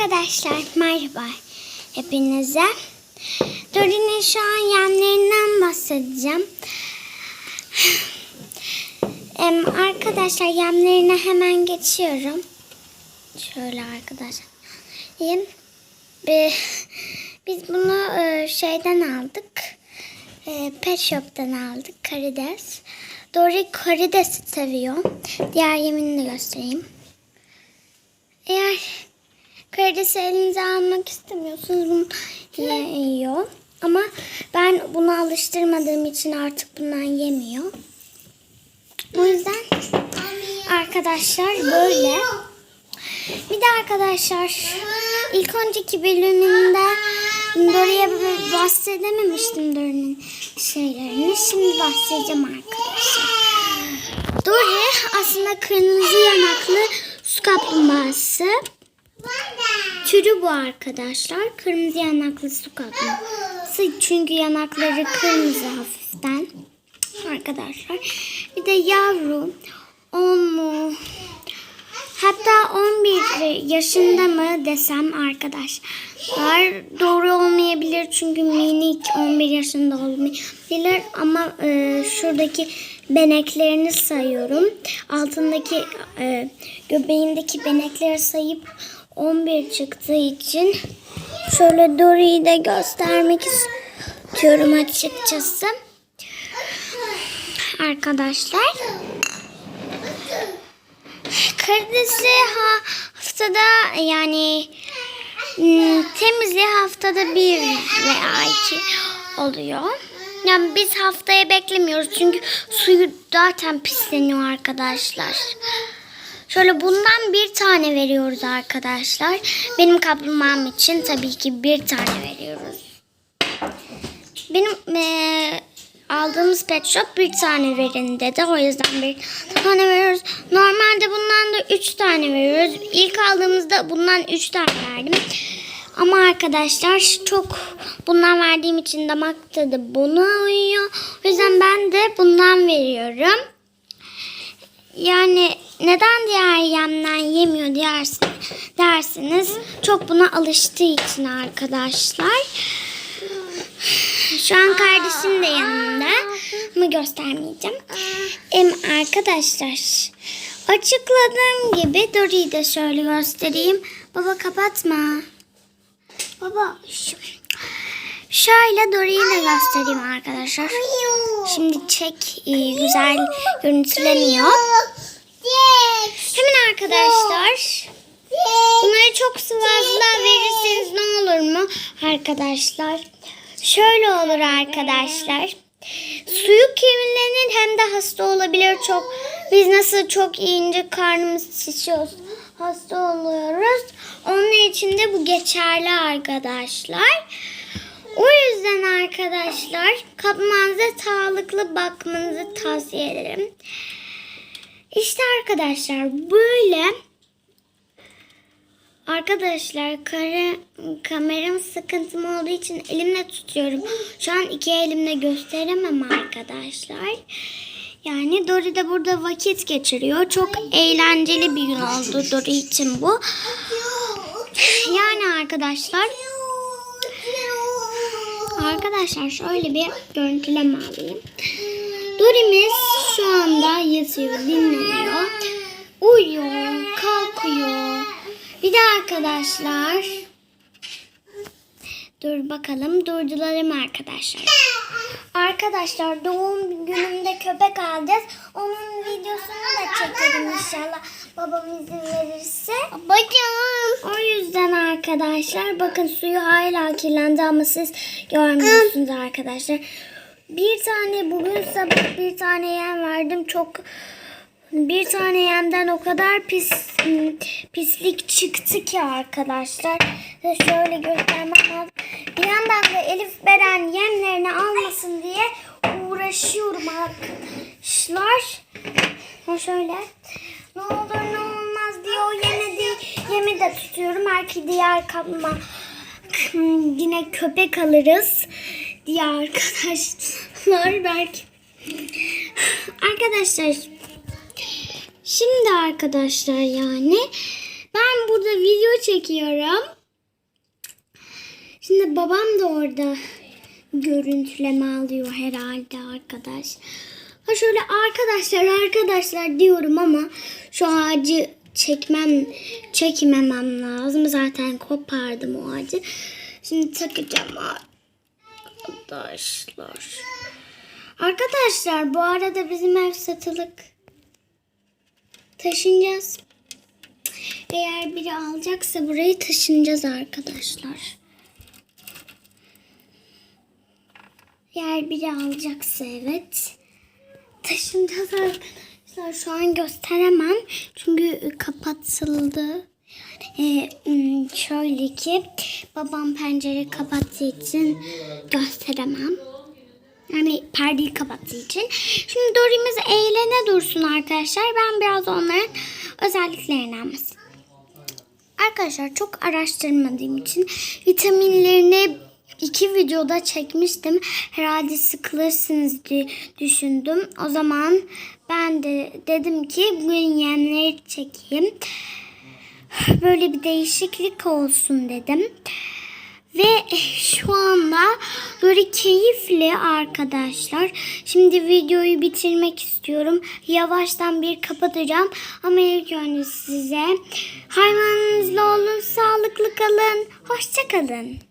Arkadaşlar merhaba hepinize. Dori'nin şu an yemlerinden bahsedeceğim. Em, arkadaşlar yemlerine hemen geçiyorum. Şöyle arkadaşlar. Biz bunu e, şeyden aldık. E, Pet Shop'tan aldık. Karides. Dori karidesi seviyor. Diğer yemini de göstereyim. Eğer karidesi elinize almak istemiyorsunuz bunu yiyor. Ama ben bunu alıştırmadığım için artık bundan yemiyor. O yüzden arkadaşlar böyle. Bir de arkadaşlar ilk önceki bölümünde Dori'ye bahsedememiştim Dori'nin şeylerini. Şimdi bahsedeceğim arkadaşlar. Dori aslında kırmızı yanaklı su kaplumbağası. Türü bu arkadaşlar. Kırmızı yanaklı su kaplumbağası. Çünkü yanakları kırmızı hafiften. Arkadaşlar. Bir de yavru. O mu? Hatta 11 yaşında mı desem arkadaşlar. Doğru olmayabilir çünkü minik 11 yaşında olmayabilir ama e, şuradaki beneklerini sayıyorum. Altındaki e, göbeğindeki benekleri sayıp 11 çıktığı için şöyle Dory'yi de göstermek istiyorum açıkçası. Arkadaşlar. Karidesi ha- haftada yani hmm, temizliği haftada bir veya iki oluyor. Yani biz haftaya beklemiyoruz çünkü suyu zaten pisleniyor arkadaşlar. Şöyle bundan bir tane veriyoruz arkadaşlar. Benim kaplumbağam için tabii ki bir tane veriyoruz. Benim eee, aldığımız pet shop bir tane verin dedi. O yüzden bir tane veriyoruz. Normalde bundan da üç tane veriyoruz. İlk aldığımızda bundan üç tane verdim. Ama arkadaşlar çok bundan verdiğim için damak tadı buna uyuyor. O yüzden ben de bundan veriyorum. Yani neden diğer yemden yemiyor dersin, dersiniz. Çok buna alıştığı için arkadaşlar. Şu an kardeşim de yanımda ama göstermeyeceğim. Em, arkadaşlar açıkladığım gibi Dory'yi de şöyle göstereyim. Baba kapatma. Baba şöyle Dory'yi de göstereyim arkadaşlar. Şimdi çek e, güzel görüntüleniyor. Hemen arkadaşlar bunları çok fazla verirseniz ne olur mu arkadaşlar? Şöyle olur arkadaşlar. Suyu kirlenir hem de hasta olabilir çok. Biz nasıl çok yiyince karnımız şişiyoruz. Hasta oluyoruz. Onun için de bu geçerli arkadaşlar. O yüzden arkadaşlar kapmanıza sağlıklı bakmanızı tavsiye ederim. İşte arkadaşlar böyle Arkadaşlar kare, kameram sıkıntım olduğu için elimle tutuyorum. Şu an iki elimle gösteremem arkadaşlar. Yani Dori de burada vakit geçiriyor. Çok eğlenceli bir gün oldu Dori için bu. Yani arkadaşlar Arkadaşlar şöyle bir görüntüleme alayım. Dorimiz şu anda yatıyor, dinleniyor. Uyuyor, kalkıyor. Bir de arkadaşlar Dur bakalım durdularım arkadaşlar. Arkadaşlar doğum günümde köpek alacağız. Onun videosunu da çekerim inşallah. Babam izin verirse. Babacığım. O yüzden arkadaşlar bakın suyu hala kirlendi ama siz görmüyorsunuz arkadaşlar. Bir tane bugün sabah bir tane yem verdim. Çok bir tane yemden o kadar pis pislik çıktı ki arkadaşlar. Ve şöyle göstermem lazım. Bir yandan da Elif Beren yemlerini almasın diye uğraşıyorum arkadaşlar. Ha şöyle. Ne olur ne olmaz diye o yemedi, yemi de tutuyorum. Belki diğer kapma yine köpek alırız diye arkadaşlar belki. Arkadaşlar Şimdi arkadaşlar yani Ben burada video çekiyorum. Şimdi babam da orada görüntüleme alıyor herhalde arkadaş. Ha şöyle arkadaşlar arkadaşlar diyorum ama şu ağacı çekmem çekmemem lazım. Zaten kopardım o ağacı. Şimdi takacağım arkadaşlar. Arkadaşlar bu arada bizim ev satılık. Taşınacağız. Eğer biri alacaksa burayı taşınacağız arkadaşlar. Eğer biri alacaksa evet. Taşınacağız arkadaşlar. Şu an gösteremem. Çünkü kapatıldı. Ee, şöyle ki babam pencere kapattığı için gösteremem. Yani perdeyi kapattığı için. Şimdi Dorimiz eğlene dursun arkadaşlar. Ben biraz onların özelliklerini anlatayım. Arkadaşlar çok araştırmadığım için vitaminlerini iki videoda çekmiştim. Herhalde sıkılırsınız diye düşündüm. O zaman ben de dedim ki bugün yemleri çekeyim. Böyle bir değişiklik olsun dedim. Ve şu anda böyle keyifli arkadaşlar. Şimdi videoyu bitirmek istiyorum. Yavaştan bir kapatacağım. Ama ilk önce size hayvanınızla olun, sağlıklı kalın, hoşça kalın.